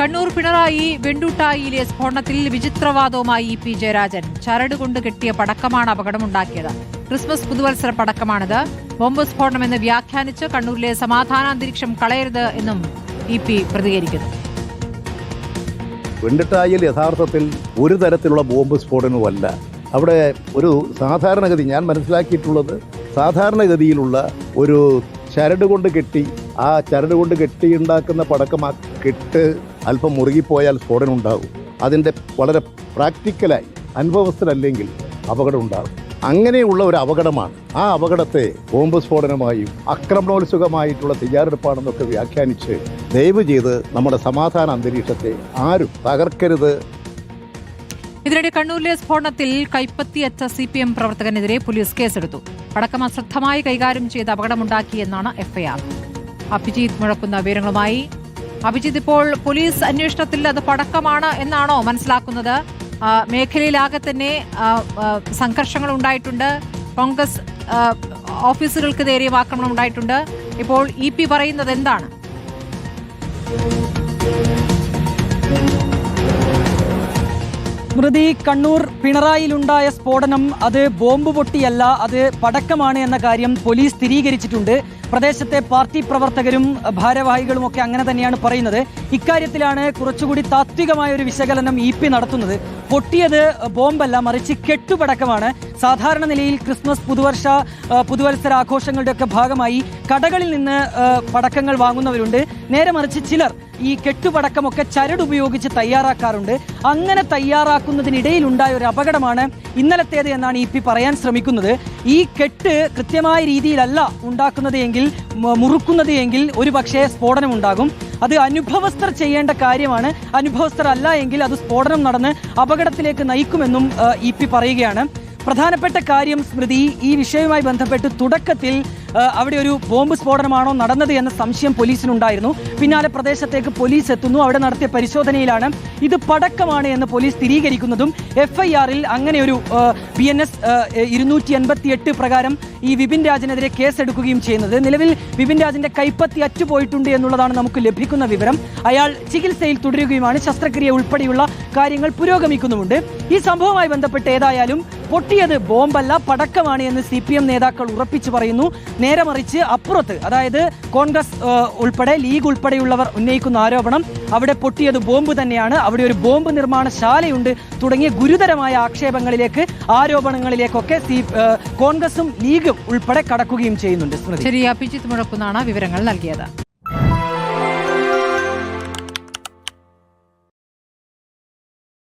കണ്ണൂർ പിണറായി വെണ്ടൂട്ടായിയിലെ സ്ഫോടനത്തിൽ വിചിത്രവാദവുമായി E P Jayarajan. ചരട് കൊണ്ട് കെട്ടിയ പടക്കമാണ് അപകടമുണ്ടാക്കിയത്. ക്രിസ്മസ് പുതുവത്സര പടക്കമാണിത്. ബോംബ് സ്ഫോടനമെന്ന് വ്യാഖ്യാനിച്ച് കണ്ണൂരിലെ സമാധാന അന്തരീക്ഷം കളയരുത് എന്നും ഇ പി പ്രതികരിക്കുന്നു. വെണ്ടിട്ടായിൽ യഥാർത്ഥത്തിൽ ഒരു തരത്തിലുള്ള ബോംബ് സ്ഫോടനവുമല്ല. അവിടെ ഒരു സാധാരണഗതി ഞാൻ മനസ്സിലാക്കിയിട്ടുള്ളത് സാധാരണഗതിയിലുള്ള ഒരു ചരട് കൊണ്ട് കെട്ടി ആ ചരട് കൊണ്ട് കെട്ടി ഉണ്ടാക്കുന്ന പടക്കം ആ കെട്ട് അല്പം മുറുകിപ്പോയാൽ സ്ഫോടനം ഉണ്ടാകും അതിന്റെ വളരെ പ്രാക്ടിക്കലായി അനുഭവസ്ഥരല്ലെങ്കിൽ അപകടം ഉണ്ടാകും അങ്ങനെയുള്ള ഒരു അപകടമാണ്. ആ അപകടത്തെ ബോംബ് സ്ഫോടനമായും ആക്രമണോത്സുകമായിട്ടുള്ള തയ്യാറെടുപ്പാണെന്നൊക്കെ വ്യാഖ്യാനിച്ച് ദയവ് ചെയ്ത് നമ്മുടെ സമാധാന അന്തരീക്ഷത്തെ ആരും തകർക്കരുത്. ഇതിനിടെ കണ്ണൂരിലെ സ്ഫോടനത്തിൽ കൈപ്പത്തിയറ്റ സി പി എം പ്രവർത്തകനെതിരെ പോലീസ് കേസെടുത്തു. പടക്കം അശ്രദ്ധമായി കൈകാര്യം ചെയ്ത് അപകടമുണ്ടാക്കിയെന്നാണ് എഫ്ഐആർ. അഭിജിത്ത് മുഴക്കുന്ന വിവരങ്ങളുമായി. അഭിജിത്ത് ഇപ്പോൾ പോലീസ് അന്വേഷണത്തിൽ അത് പടക്കമാണ് എന്നാണോ മനസ്സിലാക്കുന്നത്? മേഖലയിലാകെ തന്നെ സംഘർഷങ്ങൾ ഉണ്ടായിട്ടുണ്ട്. കോൺഗ്രസ് ഓഫീസുകൾക്ക് നേരെയും ആക്രമണം ഉണ്ടായിട്ടുണ്ട്. ഇപ്പോൾ ഇ പി പറയുന്നത് എന്താണ്? സ്മൃതി കണ്ണൂർ പിണറായിലുണ്ടായ സ്ഫോടനം അത് ബോംബ് പൊട്ടിയല്ല അത് പടക്കമാണ് എന്ന കാര്യം പോലീസ് സ്ഥിരീകരിച്ചിട്ടുണ്ട്. പ്രദേശത്തെ പാർട്ടി പ്രവർത്തകരും ഭാരവാഹികളും ഒക്കെ അങ്ങനെ തന്നെയാണ് പറയുന്നത്. ഇക്കാര്യത്തിലാണ് കുറച്ചുകൂടി താത്വികമായ ഒരു വിശകലനം ഇ പി നടത്തുന്നത്. പൊട്ടിയത് ബോംബല്ല മറിച്ച് കെട്ടുപടക്കമാണ്. സാധാരണ നിലയിൽ ക്രിസ്മസ് പുതുവർഷ പുതുവത്സര ആഘോഷങ്ങളുടെയൊക്കെ ഭാഗമായി കടകളിൽ നിന്ന് പടക്കങ്ങൾ വാങ്ങുന്നവരുണ്ട്. നേരെ മറിച്ച് ചിലർ ഈ കെട്ടുപടക്കമൊക്കെ ചരട് ഉപയോഗിച്ച് തയ്യാറാക്കാറുണ്ട്. അങ്ങനെ തയ്യാറാക്കുന്നതിനിടയിൽ ഉണ്ടായ ഒരു അപകടമാണ് ഇന്നലത്തേത് എന്നാണ് ഇ പി പറയാൻ ശ്രമിക്കുന്നത്. ഈ കെട്ട് കൃത്യമായ രീതിയിലല്ല ഉണ്ടാക്കുന്നത് എങ്കിൽ മുറുക്കുന്നത് എങ്കിൽ ഒരു പക്ഷേ സ്ഫോടനം ഉണ്ടാകും അത് അനുഭവസ്ഥർ ചെയ്യേണ്ട കാര്യമാണ്. അനുഭവസ്ഥർ അല്ല എങ്കിൽ അത് സ്ഫോടനം നടന്ന് അപകടത്തിലേക്ക് നയിക്കുമെന്നും ഇ പി പറയുകയാണ്. പ്രധാനപ്പെട്ട കാര്യം സ്മൃതി ഈ വിഷയവുമായി ബന്ധപ്പെട്ട് തുടക്കത്തിൽ അവിടെ ഒരു ബോംബ് സ്ഫോടനമാണോ നടന്നത് എന്ന സംശയം പോലീസിനുണ്ടായിരുന്നു. പിന്നാലെ പ്രദേശത്തേക്ക് പോലീസ് എത്തുന്നു. അവിടെ നടത്തിയ പരിശോധനയിലാണ് ഇത് പടക്കമാണ് എന്ന് പോലീസ് സ്ഥിരീകരിക്കുന്നതും. എഫ് ഐ ആറിൽ അങ്ങനെ ഒരു ബി എൻ എസ് ഇരുന്നൂറ്റി എൺപത്തി എട്ട് പ്രകാരം ഈ വിപിൻ രാജിനെതിരെ കേസെടുക്കുകയും ചെയ്യുന്നത്. നിലവിൽ വിപിൻ രാജിന്റെ കൈപ്പത്തി അറ്റുപോയിട്ടുണ്ട് എന്നുള്ളതാണ് നമുക്ക് ലഭിക്കുന്ന വിവരം. അയാൾ ചികിത്സയിൽ തുടരുകയുമാണ്. ശസ്ത്രക്രിയ ഉൾപ്പെടെയുള്ള കാര്യങ്ങൾ പുരോഗമിക്കുന്നുമുണ്ട്. ഈ സംഭവവുമായി ബന്ധപ്പെട്ട് ഏതായാലും പൊട്ടിയത് ബോംബല്ല പടക്കമാണ് എന്ന് സി പി എം നേതാക്കൾ ഉറപ്പിച്ചു പറയുന്നു. നേരെ മറിച്ച് അപ്പുറത്ത് അതായത് കോൺഗ്രസ് ഉൾപ്പെടെ ലീഗ് ഉൾപ്പെടെയുള്ളവർ ഉന്നയിക്കുന്ന ആരോപണം അവിടെ പൊട്ടിയത് ബോംബ് തന്നെയാണ്. അവിടെ ഒരു ബോംബ് നിർമ്മാണശാലയുണ്ട്. തുടങ്ങിയ ഗുരുതരമായ ആക്ഷേപങ്ങളിലേക്ക് ആരോപണങ്ങളിലേക്കൊക്കെ സി കോൺഗ്രസും ലീഗും ഉൾപ്പെടെ കടക്കുകയും ചെയ്യുന്നുണ്ട്. ശരി അഭിജിത്ത് മുഴക്കുന്നാണ് വിവരങ്ങൾ നൽകിയത്.